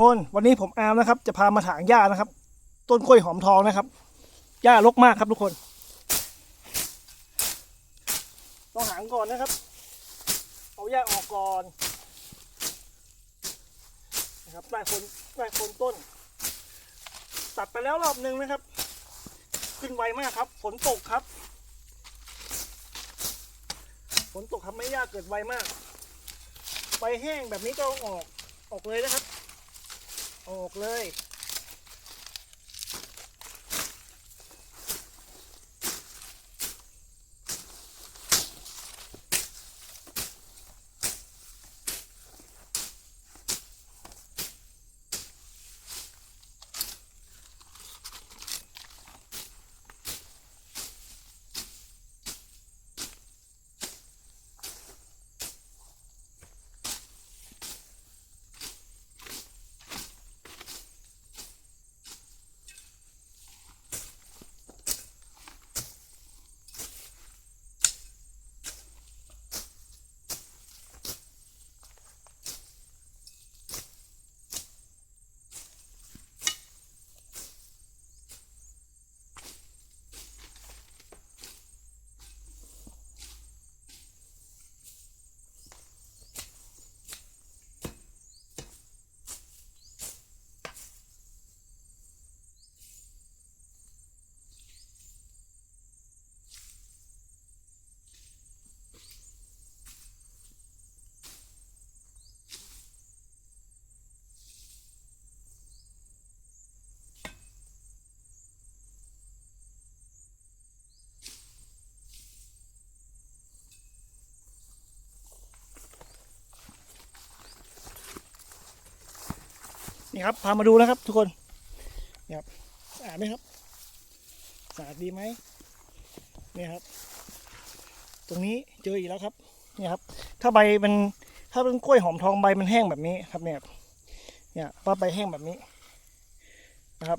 คนวันนี้ผมอาร์มนะครับ จะพามาถางหญ้านะครับ ต้นกล้วยหอมทองนะครับหญ้ารกมากครับทุกคน ต้องหางก่อนนะครับ เอาหญ้าออกก่อนนะครับใต้คนใต้คนต้น ตัดไปแล้วรอบหนึ่งนะครับ ขึ้นไวมากครับ ฝนตกครับ ฝนตกทำให้หญ้าเกิดไวมากใบแห้งแบบนี้ก็ออกออกเลยนะครับ ออกเลย นี่ครับพามาดูนะครับ ทุกคนนี่ครับสะอาดไหมครับสะอาดดีไหมนี่ครับ ตรงนี้เจออีกแล้วครับนี่ครับ ถ้าใบมันถ้าเป็นกล้วยหอมทองใบมันแห้งแบบนี้ครับเนี่ยเนี่ยว่าใบแห้งแบบนี้นะครับ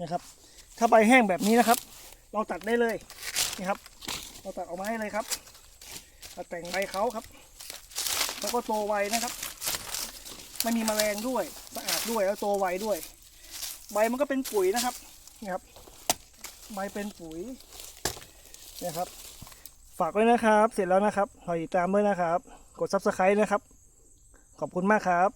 นะครับ ถ้าใบแห้งแบบนี้นะครับ เราตัดได้เลยนี่ครับ เราตัดออกมาให้เลยครับตัดแต่งใบเขาครับ แล้วก็โตไวนะครับไม่มีแมลงด้วยสะอาดด้วยแล้วโตไวด้วย ใบมันก็เป็นปุ๋ยนะครับนี่ครับ ใบเป็นปุ๋ยนะครับ ฝากไว้นะครับ เสร็จแล้วนะครับคอยติดตามด้วยนะครับ กด subscribe นะครับ ขอบคุณมากครับ